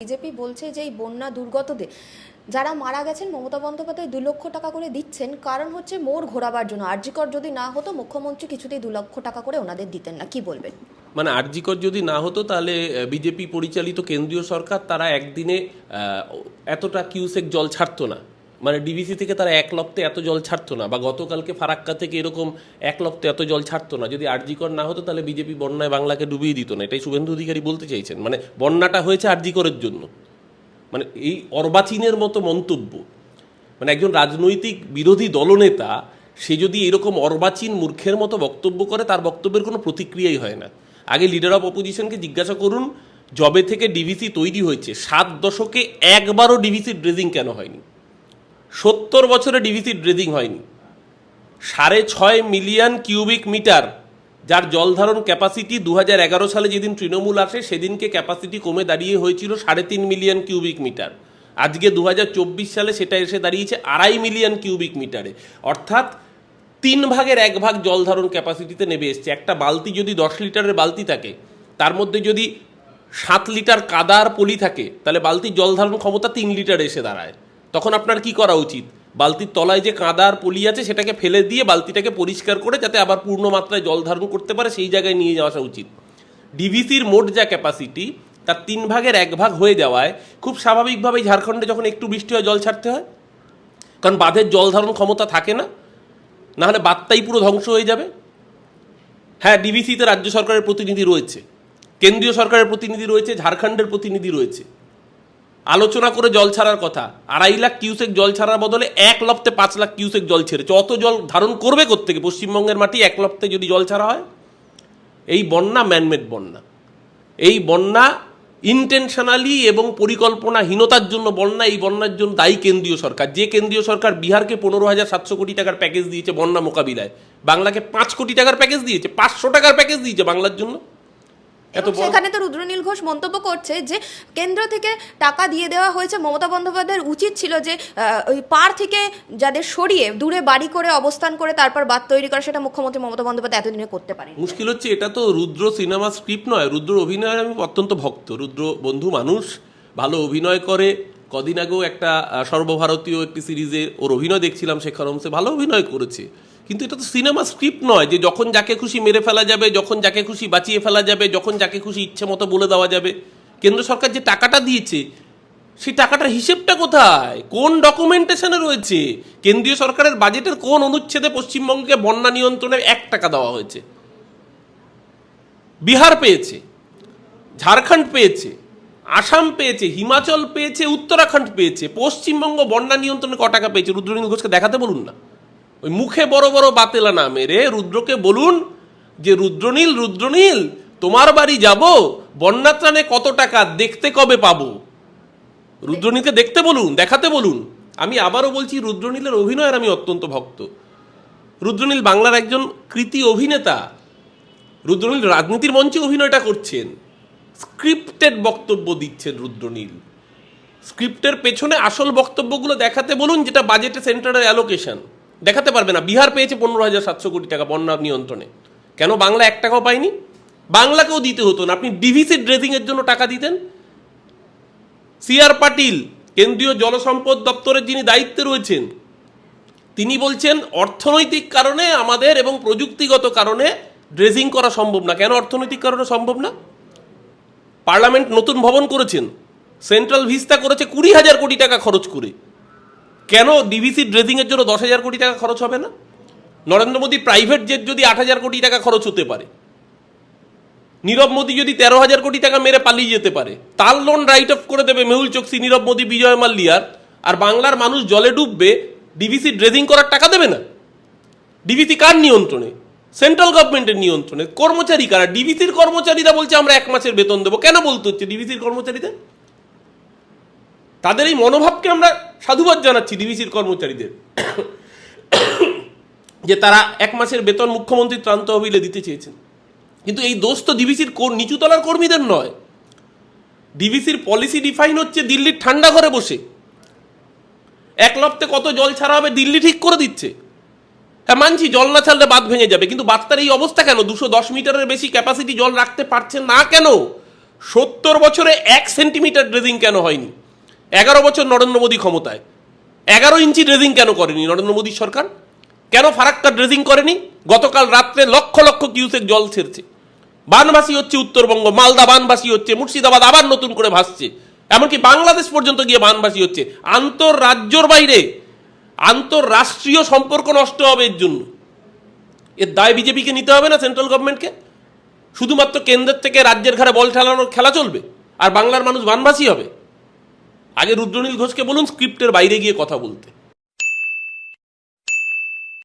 BJP বলছে যে এই বন্যা দুর্গতদের, যারা মারা গেছেন, মমতা বন্দ্যোপাধ্যায় দু লক্ষ টাকা করে দিচ্ছেন। কারণ হচ্ছে মোর ঘোরাবার জন্য। আরজিকর যদি না হতো, মুখ্যমন্ত্রী কিছুতেই দু লক্ষ টাকা করে ওনাদের দিতেন না। কি বলবেন? মানে আরজিকর যদি না হতো, তাহলে বিজেপি পরিচালিত কেন্দ্রীয় সরকার তারা একদিনে এতটা কিউসেক জল ছাড়তো না। মানে ডিবিসি থেকে তারা এক লপ্তে এত জল ছাড়তো না, বা গতকালকে ফারাক্কা থেকে এরকম এক লপ্তে এত জল ছাড়তো না, যদি আরজিকর না হতো তাহলে বিজেপি বন্যায় বাংলাকে ডুবিয়ে দিত না, এটাই শুভেন্দু অধিকারী বলতে চাইছেন। মানে বন্যাটা হয়েছে আরজিকরের জন্য। মানে এই অর্বাচীনের মতো মন্তব্য। মানে একজন রাজনৈতিক বিরোধী দলনেতা, সে যদি এরকম অর্বাচীন মূর্খের মতো বক্তব্য করে, তার বক্তব্যের কোনো প্রতিক্রিয়াই হয় না। আগে লিডার অফ অপোজিশনকে জিজ্ঞাসা করুন জবে থেকে ডিভিসি তৈরি হয়েছে, সাত দশকে একবারও ডিভিসি ড্রেজিং কেন হয়নি? সত্তর বছরে ডিভিসি ড্রেজিং হয়নি। সাড়ে ছয় মিলিয়ন কিউবিক মিটার, যার জলধারণ ক্যাপাসিটি দু সালে যেদিন তৃণমূল আসে, সেদিনকে ক্যাপাসিটি কমে দাঁড়িয়ে হয়েছিল সাড়ে তিন মিলিয়ন কিউবিক মিটার। আজকে দু হাজার চব্বিশ সালে সেটা এসে দাঁড়িয়েছে আড়াই মিলিয়ন কিউবিক মিটারে। অর্থাৎ তিন ভাগের এক ভাগ জলধারণ ক্যাপাসিটিতে নেমে এসছে। একটা বালতি যদি দশ লিটারের বালতি থাকে, তার মধ্যে যদি সাত লিটার কাদার পলি থাকে, তাহলে বালতির জলধারণ ক্ষমতা তিন লিটার এসে দাঁড়ায়। তখন আপনার কি করা উচিত? বালতির তলায় যে কাদার পলি আছে, সেটাকে ফেলে দিয়ে বালতিটাকে পরিষ্কার করে যাতে আবার পূর্ণ মাত্রায় জল ধারণ করতে পারে, সেই জায়গায় নিয়ে যাওয়া উচিত। ডিভিসির মোট যা ক্যাপাসিটি তার তিন ভাগের এক ভাগ হয়ে যাওয়ায় খুব স্বাভাবিকভাবেই ঝাড়খণ্ডে যখন একটু বৃষ্টি হয়, জল ছাড়তে হয়। কারণ বাঁধের জল ধারণ ক্ষমতা থাকে না। না হলে বাঁধটাই পুরো ধ্বংস হয়ে যাবে। হ্যাঁ ডিভিসিতে রাজ্য সরকারের প্রতিনিধি রয়েছে। কেন্দ্রীয় সরকারের প্রতিনিধি রয়েছে, ঝাড়খণ্ডের প্রতিনিধি রয়েছে। আলোচনা করে জল ছাড়ার কথা। আড়াই লাখ কিউসেক জল ছাড়ার বদলে এক লপ্তে পাঁচ লাখ কিউসেক জল ছেড়েছে। অত জল ধারণ করবে কোত্থেকে? পশ্চিমবঙ্গের মাটি এক লপ্তে যদি জল ছাড়া হয়? এই বন্যা ম্যানমেড বন্যা। এই বন্যা ইন্টেনশনালি এবং পরিকল্পনাহীনতার জন্য বন্যা, এই বন্যার জন্য দায়ী কেন্দ্রীয় সরকার। যে কেন্দ্রীয় সরকার বিহারকে পনেরো হাজার সাতশো কোটি টাকার প্যাকেজ দিয়েছে বন্যা মোকাবিলায়, বাংলাকে পাঁচ কোটি টাকার প্যাকেজ দিয়েছে, পাঁচশো টাকার প্যাকেজ দিয়েছে বাংলার জন্য। এত সেখানে তো রুদ্রনীল ঘোষ মন্তব্য করছে যে কেন্দ্র থেকে টাকা দিয়ে দেওয়া হয়েছে। মমতা বন্দ্যোপাধ্যায়ের উচিত ছিল যে ওই পার থেকে যাদের সরিয়ে দূরে বাড়ি করে অবস্থান করে তারপর বাদ তৈরি করা সেটা মুখ্যমন্ত্রী মমতা বন্দ্যোপাধ্যায় এতদিনে করতে পারে মুশকিল হচ্ছে এটা তো রুদ্র সিনেমা স্ক্রিপ্ট নয়। রুদ্র অভিনয়ের আমি অত্যন্ত ভক্ত। রুদ্র বন্ধু মানুষ ভালো অভিনয় করে। কদিন আগেও একটা সর্বভারতীয় একটি সিরিজে ওর অভিনয় দেখছিলাম শেখার হোমসে ভালো অভিনয় করেছে। কিন্তু এটা তো সিনেমা স্ক্রিপ্ট নয় যে যখন যাকে খুশি মেরে ফেলা যাবে, যখন যাকে খুশি বাঁচিয়ে ফেলা যাবে, যখন যাকে খুশি ইচ্ছে মতো বলে দেওয়া যাবে। কেন্দ্র সরকার যে টাকাটা দিয়েছে, সেই টাকাটার হিসেবটা কোথায়? কোন ডকুমেন্টেশনে রয়েছে? কেন্দ্রীয় সরকারের বাজেটের কোন অনুচ্ছেদে পশ্চিমবঙ্গকে বন্যা নিয়ন্ত্রণে এক টাকা দেওয়া হয়েছে? বিহার পেয়েছে, ঝাড়খণ্ড পেয়েছে, আসাম পেয়েছে, হিমাচল পেয়েছে, উত্তরাখণ্ড পেয়েছে, পশ্চিমবঙ্গ বন্যা নিয়ন্ত্রণে ক টাকা পেয়েছে? রুদ্রনীল ঘোষকে দেখাতে বলুন না। ওই মুখে বড় বড় বাতেলা না মেরে রুদ্রকে বলুন যে, রুদ্রনীল রুদ্রনীল, তোমার বাড়ি যাব বন্যা ত্রাণে কত টাকা, দেখতে কবে পাবো? রুদ্রনীলকে দেখতে বলুন, দেখাতে বলুন। আমি আবারও বলছি, রুদ্রনীলের অভিনয়ের আমি অত্যন্ত ভক্ত। রুদ্রনীল বাংলার একজন কৃতি অভিনেতা। রুদ্রনীল রাজনীতির মঞ্চে অভিনয়টা করছেন। স্ক্রিপ্টেড বক্তব্য দিচ্ছেন রুদ্রনীল। স্ক্রিপ্টের পেছনে আসল বক্তব্যগুলো দেখাতে বলুন, যেটা বাজেটে সেন্টারের অ্যালোকেশন দেখাতে পারবে না। বিহার পেয়েছে পনেরো হাজার সাতশো কোটি টাকা বন্যা নিয়ন্ত্রণে। কেন? বাংলা এক টাকাও পায়নি। বাংলাকেও দিতে হতো না। আপনি ডিভিসি ড্রেজিংয়ের জন্য টাকা দিতেন। সিআর পাটিল, কেন্দ্রীয় জলসম্পদ দপ্তরের যিনি দায়িত্বে রয়েছেন, তিনি বলছেন, অর্থনৈতিক কারণে আমাদের এবং প্রযুক্তিগত কারণে ড্রেজিং করা সম্ভব না। কেন অর্থনৈতিক কারণে সম্ভব না? পার্লামেন্ট নতুন ভবন করেছেন। সেন্ট্রাল ভিস্তা করেছে কুড়ি হাজার কোটি টাকা খরচ করে। কেন ডিভিসি ড্রেজিংয়ের জন্য দশ হাজার কোটি টাকা খরচ হবে না? নরেন্দ্র মোদী প্রাইভেট জেট যদি আট হাজার কোটি টাকা খরচ হতে পারে। নীরব মোদী যদি তেরো হাজার কোটি টাকা মেরে পালিয়ে যেতে পারে। তার লোন রাইট অফ করে দেবে মেহুল চোকসি, নীরব মোদী, বিজয় মাল্লিয়ার। আর বাংলার মানুষ জলে ডুববে ডিভিসি ড্রেজিং করার টাকা দেবে না। ডিভিসি কার নিয়ন্ত্রণে? সেন্ট্রাল গভর্নমেন্টের নিয়ন্ত্রণে। কর্মচারী কারা? ডিভিসির কর্মচারীরা বলছে, আমরা এক মাসের বেতন দেবো। কেন বলতে হচ্ছে ডিভিসির কর্মচারীদের? তাদের এই মনোভাবকে আমরা সাধুবাদ জানাচ্ছি ডিভিসির কর্মচারীদের। যে তারা এক মাসের বেতন মুখ্যমন্ত্রী ত্রাণ তহবিলে দিতে চেয়েছেন। কিন্তু এই দোষ তো ডিভিসির নিচুতলার কর্মীদের নয়। ডিভিসির পলিসি ডিফাইন হচ্ছে দিল্লির ঠান্ডা ঘরে বসে। এক লপ্তে কত জল ছাড়া হবে দিল্লি ঠিক করে দিচ্ছে। হ্যাঁ মানছি জল না ছাড়লে বাঁধ ভেঙে যাবে, কিন্তু বাঁধটার এই অবস্থা কেন? দুশো দশ মিটারের বেশি ক্যাপাসিটি জল রাখতে পারছে না কেন? সত্তর বছরে এক সেন্টিমিটার ড্রেজিং কেন হয়নি? এগারো বছর নরেন্দ্র মোদী ক্ষমতায়। এগারো ইঞ্চি ড্রেজিং কেন করেনি নরেন্দ্র মোদী সরকার? কেন ফারাক্কা ড্রেজিং করেনি? গতকাল রাত্রে লক্ষ লক্ষ কিউসেক জল ছেড়ছে। বানভাসি হচ্ছে উত্তরবঙ্গ, মালদা বানভাসি হচ্ছে, মুর্শিদাবাদ আবার নতুন করে ভাসছে। এমনকি বাংলাদেশ পর্যন্ত গিয়ে বানভাসি হচ্ছে। আন্তঃরাজ্যর বাইরে আন্তঃরাষ্ট্রীয় সম্পর্ক নষ্ট হবে এর জন্য। এর দায় বিজেপিকে নিতে হবে না সেন্ট্রাল গভর্নমেন্টকে শুধুমাত্র কেন্দ্রের থেকে রাজ্যের ঘাড়ে বল ঠেলানোর খেলা চলবে? আর বাংলার মানুষ বানভাসি হবে? আগে রুদ্রনীল ঘোষকে বলুন স্ক্রিপ্টের বাইরে গিয়ে কথা বলতে।